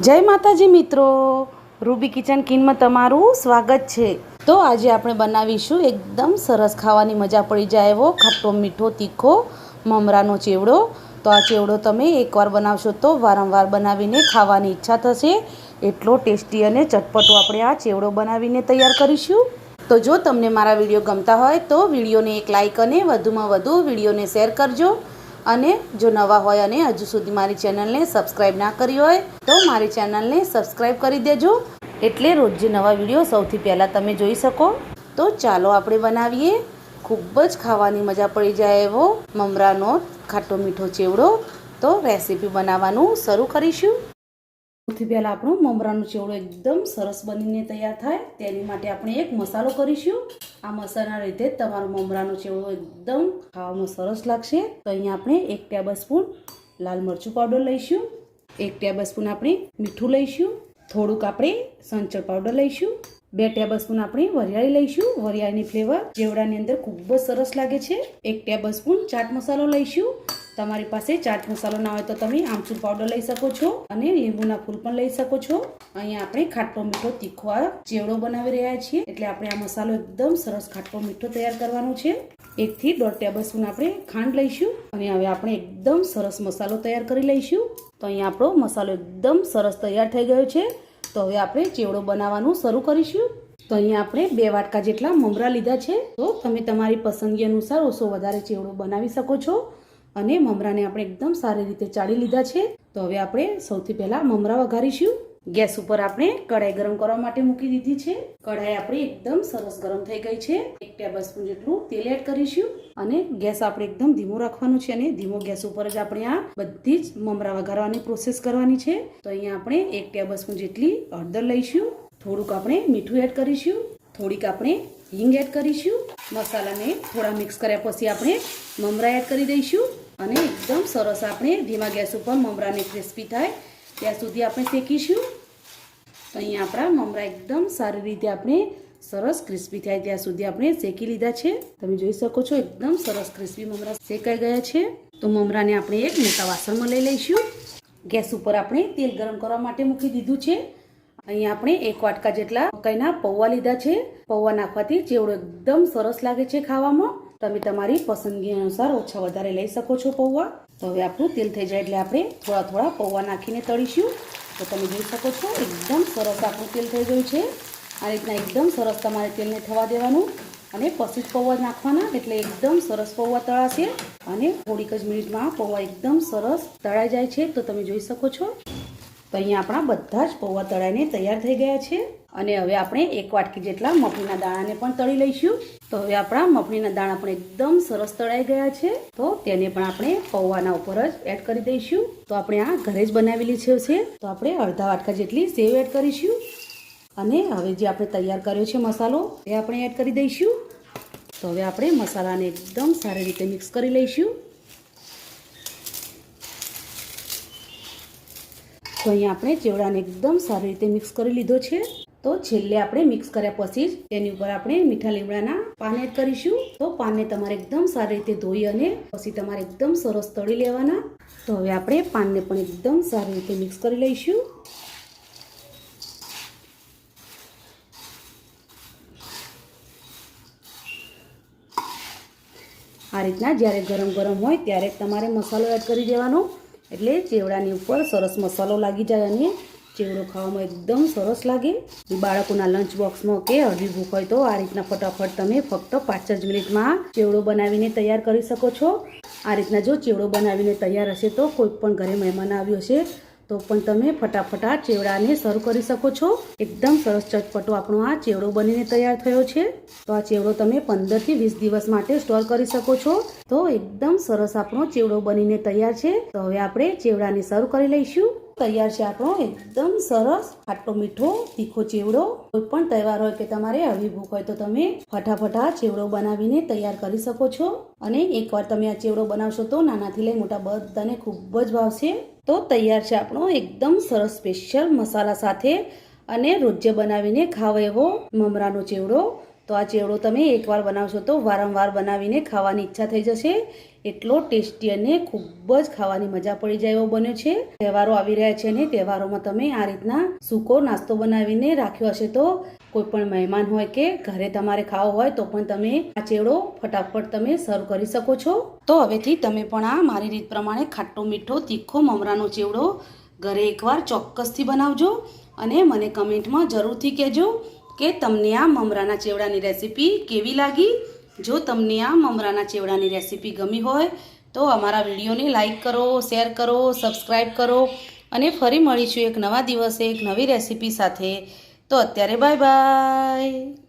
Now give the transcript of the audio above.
જય માતાજી મિત્રો. રૂબી કિચન કિનમાં તમારું સ્વાગત છે. તો આજે આપણે બનાવીશું એકદમ સરસ ખાવાની મજા પડી જાય એવો ખટ્ટો, મીઠો, તીખો, મમરાનો ચેવડો. તો આ ચેવડો તમે એકવાર બનાવશો તો વારંવાર બનાવીને ખાવાની ઈચ્છા થશે. એટલો ટેસ્ટી અને ચટપટો આપણે આ ચેવડો બનાવીને તૈયાર કરીશું. તો જો તમને મારા વીડિયો ગમતા હોય તો વિડીયોને એક લાઇક અને વધુમાં વધુ વિડીયોને શેર કરજો. અને જો નવા હોય અને હજુ સુધી મારી ચેનલને સબસ્ક્રાઈબ ના કરી હોય, તો મારી ચેનલને સબસ્ક્રાઈબ કરી દેજો. એટલે રોજ નવા વીડિયો સૌથી પહેલાં તમે જોઈ શકો. તો ચાલો આપણે બનાવીએ. ખૂબ જ ખાવાની મજા પડી જાય એવો મમરાનો ખાટો મીઠો ચેવડો. તો રેસીપી બનાવવાનું શરૂ કરીશું. સૌથી પહેલાં આપણું મમરાનો ચેવડો એકદમ સરસ બનીને તૈયાર થાય. તેની માટે આપણે એક મસાલો કરીશું. આ મસાલાના લીધે તમારું મમરાનું ચેવડો એકદમ ખાવામાં સરસ લાગશે. તો અહીંયા આપણે એક ટેબલ સ્પૂન લાલ મરચું પાવડર લઈશું. એક ટેબલ સ્પૂન આપણે મીઠું લઈશું. થોડુંક આપણે સંચળ પાવડર લઈશું. બે ટેબલ સ્પૂન આપણે વરિયાળી લઈશું. વરિયાળીની ફ્લેવર ચેવડાની અંદર ખૂબ જ સરસ લાગે છે. એક ટેબલ સ્પૂન ચાટ મસાલો લઈશું. તમારી પાસે ચાટ મસાલો ના હોય તો તમે આમચૂર પાવડર લઈ શકો છો અને લીંબુના ફૂલ પણ લઈ શકો છો. અહીંયા આપણે ખાટો મીઠો તીખો ચેવડો બનાવી રહ્યા છીએ. એટલે આપણે આ મસાલો એકદમ સરસ ખાટો મીઠો તૈયાર કરવાનો છે. એકથી દોઢ ટેબલ સ્પૂન આપણે ખાંડ લઈશું અને હવે આપણે એકદમ સરસ મસાલો તૈયાર કરી લઈશું. તો અહીંયા આપણો મસાલો એકદમ સરસ તૈયાર થઈ ગયો છે. તો હવે આપણે ચેવડો બનાવવાનું શરૂ કરીશું. તો અહીંયા આપણે બે વાટકા જેટલા મમરા લીધા છે. તો તમે તમારી પસંદગી અનુસાર ઓછો વધારે ચેવડો બનાવી શકો છો. અને મમરાને આપણે એકદમ સારી રીતે ચાળી લીધા છે. તો હવે આપણે સૌથી પહેલા મમરા વઘારીશું. ગેસ ઉપર આપણે કઢાઈ ગરમ કરવા માટે મૂકી દીધી છે. કઢાઈ આપણી એકદમ સરસ ગરમ થઈ ગઈ છે. એક ટેબલ સ્પૂન જેટલું તેલ એડ કરીશું અને ગેસ આપણે એકદમ ધીમો રાખવાનું છે અને ધીમો ગેસ ઉપર જ આપણે આ બધી જ મમરા વઘારવાની પ્રોસેસ કરવાની છે. તો અહીંયા આપણે એક ટેબલ સ્પૂન જેટલી હળદર લઈશું. થોડુંક આપણે મીઠું એડ કરીશું. થોડીક આપણે હિંગ એડ કરીશું. મસાલાને થોડા મિક્સ કર્યા પછી આપણે મમરા એડ કરી દઈશું. અને એકદમ સરસ આપણે ધીમા ગેસ ઉપર મમરાને ક્રિસ્પી થાય. ત્યાં સુધી આપણે શેકીશું. તો અહીંયા આપણા મમરા એકદમ સારી રીતે આપણે સરસ ક્રિસ્પી થાય. ત્યાં સુધી આપણે શેકી લીધા છે. તમે જોઈ શકો છો એકદમ સરસ ક્રિસ્પી મમરા શેકાઈ ગયા છે. તો મમરાને આપણે એક મોટા વાસણમાં લઈ લઈશું. ગેસ ઉપર આપણે તેલ ગરમ કરવા માટે મૂકી દીધું છે. અહીંયા આપણે એક વાટકા જેટલા મકાઈના પૌવા લીધા છે. પૌવા નાખવાથી ચેવડો એકદમ સરસ લાગે છે ખાવામાં. તમે તમારી પસંદગી અનુસાર ઓછા વધારે લઈ શકો છો પૌવા. તો હવે આપણું તેલ થઈ જાય એટલે આપણે થોડા થોડા પૌવા નાખીને તળીશું. તો તમે જોઈ શકો છો, એકદમ સરસ આપણું તેલ થઈ ગયું છે. આ રીતના એકદમ સરસ તમારે તેલને થવા દેવાનું. અને પછી જ પૌવા નાખવાના, એટલે એકદમ સરસ પૌવા તળાશે. અને થોડીક જ મિનિટમાં પૌવા એકદમ સરસ તળાઈ જાય છે. તો તમે જોઈ શકો છો. તો અહીંયા આપણા બધા જ પૌવા તળાઈને તૈયાર થઈ ગયા છે. અને હવે આપણે એક વાટકી જેટલા મફળીના દાણાને પણ તળી લઈશું. તો હવે આપણા મફળીના દાણા પણ એકદમ સરસ તળાઈ ગયા છે. તો તેને પણ આપણે પૌવાના ઉપર જ એડ કરી દઈશું. તો આપણે આ ઘરે જ બનાવેલી છે. તો આપણે અડધા વાટકા જેટલી સેવ એડ કરીશું. અને હવે જે આપણે તૈયાર કર્યો છે મસાલો, એ આપણે એડ કરી દઈશું. તો હવે આપણે મસાલાને એકદમ સારી રીતે મિક્સ કરી લઈશું. તો અહીંયા આપણે ચેવડાને એકદમ સારી રીતે મિક્સ કરી લીધો છે. તો છેલ્લે આપણે મિક્સ કર્યા પછી જ તેની ઉપર આપણે મીઠા લીમડાના પાન એડ કરીશું. તો પાનને તમારે એકદમ સારી રીતે ધોઈ અને પછી તમારે એકદમ સરસ તળી લેવાના. તો હવે આપણે પાનને પણ એકદમ સારી રીતે મિક્સ કરી લઈશું. આ રીતના જ્યારે ગરમ ગરમ હોય ત્યારે તમારે મસાલો એડ કરી દેવાનો. એટલે ચેવડાની ઉપર સરસ મસાલો લાગી જાય અને ચેવડો ખાવામાં એકદમ સરસ લાગે. બાળકોના લંચ બોક્સમાં કે હળવી ભૂખ હોય તો આ રીતના ફટાફટ તમે ફક્ત પાંચ જ મિનિટમાં ચેવડો બનાવીને તૈયાર કરી શકો છો. આ રીતના જો ચેવડો બનાવીને તૈયાર હશે તો કોઈ પણ ઘરે મહેમાન આવ્યો હશે તો પણ તમે ફટાફટ આ ચેવડાને સર્વ કરી શકો છો. એકદમ સરસ ચટપટો આપણો આ ચેવડો બનીને તૈયાર થયો છે. તો આ ચેવડો તમે પંદરથી વીસ દિવસ માટે સ્ટોર કરી શકો છો. તો એકદમ સરસ આપણો ચેવડો બનીને તૈયાર છે. તો હવે આપણે ચેવડાને સર્વ કરી લઈશું. તૈયાર છે આપણો એકદમ સરસ આટલો મીઠો તીખો ચેવડો. કોઈ પણ તહેવાર હોય કે તમારે હળવી ભૂખ હોય તો તમે ફટાફટ આ ચેવડો બનાવીને તૈયાર કરી શકો છો. અને એકવાર તમે આ ચેવડો બનાવશો તો નાનાથી લઈ મોટા બધાને ખૂબ જ ભાવશે. તો તૈયાર છે આપણો એકદમ સરસ સ્પેશિયલ મસાલા સાથે અને રોજે બનાવીને ખાવ એવો મમરાનો ચેવડો. તો આ ચેવડો તમે એકવાર બનાવશો તો વારંવાર બનાવીને ખાવાની ઈચ્છા થઈ જશે. એટલો ટેસ્ટી અને ખૂબ જ ખાવાની મજા પડી જાય એવો બન્યો છે. તહેવારો આવી રહ્યા છે ને તહેવારોમાં તમે આ રીતના સૂકો નાસ્તો બનાવીને રાખ્યો હશે તો કોઈ પણ મહેમાન હોય કે ઘરે તમારે ખાવો હોય તો પણ તમે આ ચેવડો ફટાફટ તમે સર્વ કરી શકો છો. તો હવેથી તમે પણ આ મારી રીત પ્રમાણે ખાટો, મીઠો, તીખો, મમરાનો ચેવડો ઘરે એકવાર ચોક્કસથી બનાવજો અને મને કમેન્ટમાં જરૂરથી કહેજો કે તમને આ મમરાના ચેવડાની રેસીપી કેવી લાગી? જો તમને આ મમરાના ચેવડાની રેસીપી ગમી હોય તો અમારા વિડીયોને લાઈક કરો, શેર કરો, સબસ્ક્રાઈબ કરો અને ફરી મળીશું એક નવા દિવસે એક નવી રેસીપી સાથે. તો અત્યારે બાય બાય.